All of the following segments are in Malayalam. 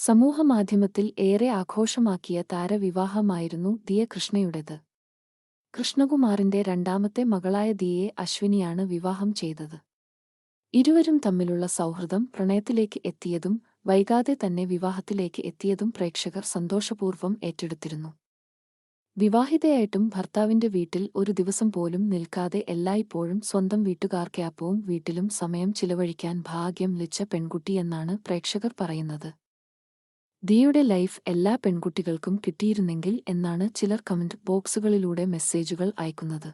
സമൂഹമാധ്യമത്തിൽ ഏറെ ആഘോഷമാക്കിയ താരവിവാഹമായിരുന്നു ദിയ കൃഷ്ണയുടേത് കൃഷ്ണകുമാറിന്റെ രണ്ടാമത്തെ മകളായ ദിയെ അശ്വിനിയാണ് വിവാഹം ചെയ്തത്. ഇരുവരും തമ്മിലുള്ള സൗഹൃദം പ്രണയത്തിലേക്ക് എത്തിയതും വൈകാതെ തന്നെ വിവാഹത്തിലേക്ക് എത്തിയതും പ്രേക്ഷകർ സന്തോഷപൂർവം ഏറ്റെടുത്തിരുന്നു. വിവാഹിതയായിട്ടും ഭർത്താവിന്റെ വീട്ടിൽ ഒരു ദിവസം പോലും നിൽക്കാതെ എല്ലായ്പ്പോഴും സ്വന്തം വീട്ടുകാർക്കാപ്പവും വീട്ടിലും സമയം ചിലവഴിക്കാൻ ഭാഗ്യം ലഭിച്ച പെൺകുട്ടിയെന്നാണ് പ്രേക്ഷകർ പറയുന്നത്. ദിയുടെ ലൈഫ് എല്ലാ പെൺകുട്ടികൾക്കും കിട്ടിയിരുന്നെങ്കിൽ എന്നാണ് ചിലർ കമന്റ് ബോക്സുകളിലൂടെ മെസ്സേജുകൾ അയക്കുന്നത്.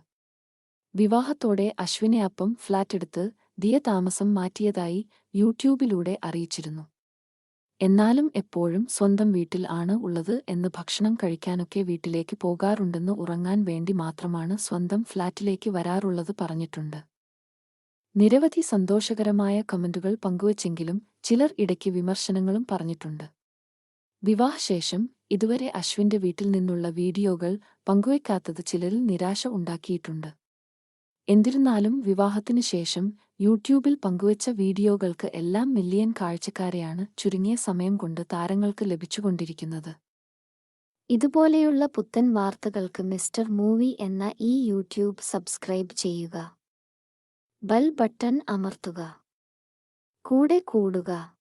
വിവാഹത്തോടെ അശ്വിനെ അപ്പം ഫ്ളാറ്റെടുത്ത് ദിയ താമസം മാറ്റിയതായി യൂട്യൂബിലൂടെ അറിയിച്ചിരുന്നു. എന്നാലും എപ്പോഴും സ്വന്തം വീട്ടിൽ ആണ് ഉള്ളത് എന്ന് ഭക്ഷണം കഴിക്കാനൊക്കെ വീട്ടിലേക്ക് പോകാറുണ്ടെന്ന് ഉറങ്ങാൻ വേണ്ടി മാത്രമാണ് സ്വന്തം ഫ്ളാറ്റിലേക്ക് വരാറുള്ളത് പറഞ്ഞിട്ടുണ്ട്. നിരവധി സന്തോഷകരമായ കമന്റുകൾ പങ്കുവച്ചെങ്കിലും ചിലർ ഇടയ്ക്ക് വിമർശനങ്ങളും പറഞ്ഞിട്ടുണ്ട്. വിവാഹശേഷം ഇതുവരെ അശ്വിന്റെ വീട്ടിൽ നിന്നുള്ള വീഡിയോകൾ പങ്കുവയ്ക്കാത്തത് ചിലരിൽ നിരാശ ഉണ്ടാക്കിയിട്ടുണ്ട്. എന്നിരുന്നാലും വിവാഹത്തിനു ശേഷം യൂട്യൂബിൽ പങ്കുവച്ച വീഡിയോകൾക്ക് എല്ലാം മില്യൺ കാഴ്ചക്കാരെയാണ് ചുരുങ്ങിയ സമയം കൊണ്ട് താരങ്ങൾക്ക് ലഭിച്ചുകൊണ്ടിരിക്കുന്നത്. ഇതുപോലെയുള്ള പുത്തൻ വാർത്തകൾക്ക് മിസ്റ്റർ മൂവി എന്ന ഈ യൂട്യൂബ് സബ്സ്ക്രൈബ് ചെയ്യുക. ബൽ ബട്ടൺ അമർത്തുക. കൂടെ കൂടുക.